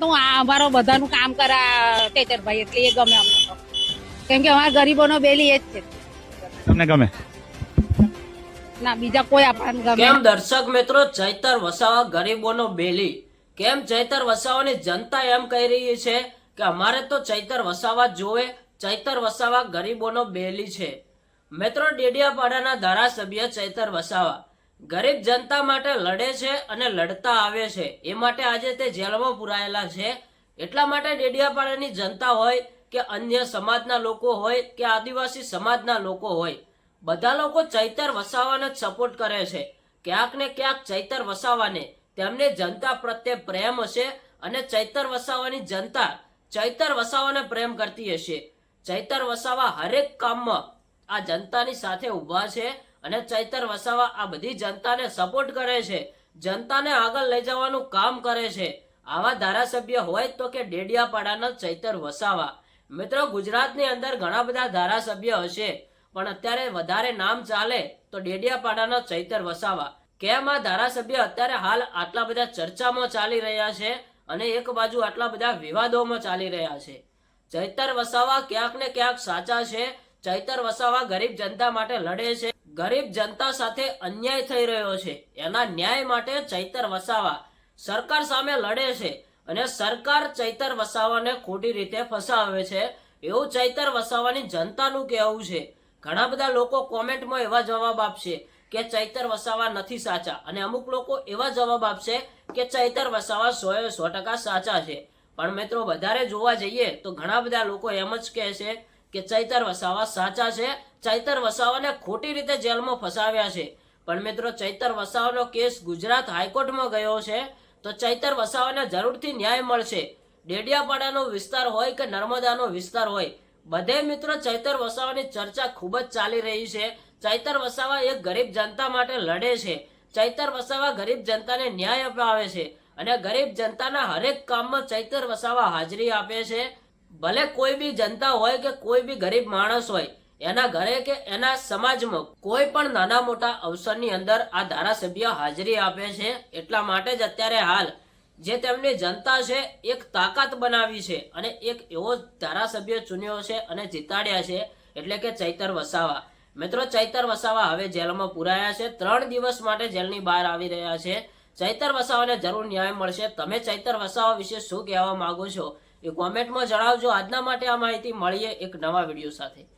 તો આ અમારો બધાનું કામ કરા તેજરભાઈ એટલે એ ગમે અમને તો. કેમ કે અમારા ગરીબોનો બેલી એ જ છે. તમને ગમે? ના બીજા કોઈ આપણને ગમે કેમ દર્શક મિત્રો ચૈતર વસાવા ગરીબોનો બેલી? કેમ ચૈતર વસાવાની જનતા એમ કહી રહી છે કે અમારે તો ચૈતર વસાવા જોવે ચૈતર વસાવા ગરીબોનો બેલી છે. મિત્રો ડેડિયાપાડાના ધારાસભ્ય ચૈતર વસાવા ગરીબ જનતા માટે લડે છે અને લડતા આવે છે. એ માટે આજે તે જેલમાં પુરાયેલા છે. એટલા માટે ડેડિયાપાડાની જનતા હોય કે અન્ય સમાજના લોકો હોય કે આદિવાસી સમાજના લોકો હોય. બધા લોકો ચૈતર વસાવાને જ સપોર્ટ કરે છે. ક્યાંક ને ક્યાંક ચૈતર વસાવાને. તેમને જનતા પ્રત્યે પ્રેમ હશે અને ચૈતર વસાવાની જનતા ચૈતર વસાવાને પ્રેમ કરતી હશે. ચૈતર વસાવા હરેક કામમાં આ જનતાની સાથે ઊભા છે અને ચૈતર વસાવા આ બધી જનતાને સપોર્ટ કરે છે. જનતાને આગળ લઈ જવાનું કામ કરે છે. આવા ધારાસભ્ય હોય તો કે ડેડિયાપાડાના ચૈતર વસાવા. મિત્રો, ગુજરાતની અંદર ઘણા બધા ધારાસભ્ય હશે, પણ અત્યારે વધારે નામ ચાલે તો ડેડિયાપાડાના ચૈતર વસાવા. કેમ આ ધારાસભ્ય અત્યારે હાલ આટલા બધા ચર્ચામાં ચાલી રહ્યા છે અને એક બાજુ આટલા બધા વિવાદોમાં ચાલી રહ્યા છે? ચૈતર વસાવા ક્યાંક ને ક્યાંક સાચા છે. ચૈતર વસાવા ગરીબ જનતા માટે લડે છે. ગરીબ જનતા સાથે અન્યાય થઈ રહ્યો છે. એના ન્યાય માટે ચૈતર વસાવા સરકાર સામે લડે છે અને સરકાર ચૈતર વસાવાને ખોટી રીતે ફસાવે છે એવું ચૈતર વસાવાની જનતાનું કહેવું છે. ઘણા બધા લોકો કોમેન્ટમાં એવા જવાબ આપશે કે ચૈતર વસાવા નથી સાચા અને અમુક લોકો એવા જવાબ આપશે કે ચૈતર વસાવા સો એ સો ટકા સાચા છે. પણ મિત્રો, વધારે જોવા જઈએ તો ઘણા બધા લોકો એમ જ કહે છે કે ચૈતર વસાવા સાચા છે, ચૈતર વસાવાને ખોટી રીતે જેલમાં ફસાવ્યા છે. પણ મિત્રો, ચૈતર વસાવાનો કેસ ગુજરાત હાઈકોર્ટમાં ગયો છે, તો ચૈતર વસાવાને જરૂરથી ન્યાય મળશે. ડેડિયાપાડાનો વિસ્તાર હોય કે નર્મદાનો વિસ્તાર હોય, બધે મિત્રો ચૈતર વસાવાની ચર્ચા ખૂબ જ ચાલી રહી છે. ચૈતર વસાવા એક ગરીબ જનતા માટે લડે છે. ચૈતર વસાવા ગરીબ જનતાને ન્યાય અપાવે છે અને ગરીબ જનતાના હરેક કામમાં ચૈતર વસાવા હાજરી આપે છે. ભલે કોઈ બી જનતા હોય કે કોઈ બી ગરીબ માણસ હોય, એના ઘરે કે એના સમાજમાં કોઈ પણ નાના મોટા અવસરની અંદર આ ધારાસભ્ય હાજરી આપે છે, એટલા માટે જ અત્યારે હાલ જે તેમની જનતા છે, એક તાકાત બનાવી છે અને એક એવો ધારાસભ્ય ચૂન્યો છે અને જીતાડ્યા છે, એટલે કે ચૈતર વસાવા. મિત્રો, ચૈતર વસાવા હવે જેલમાં પુરાયા છે, ત્રણ દિવસ માટે જેલની બહાર આવી રહ્યા છે. ચૈતર વસાવાને જરૂર ન્યાય મળશે. તમે ચૈતર વસાવા વિશે શું કહેવા માંગો છો? એ કોમેન્ટમાં જણાવજો. આજના માટે આ માહિતી મળીએ એક નવા વીડિયો સાથે.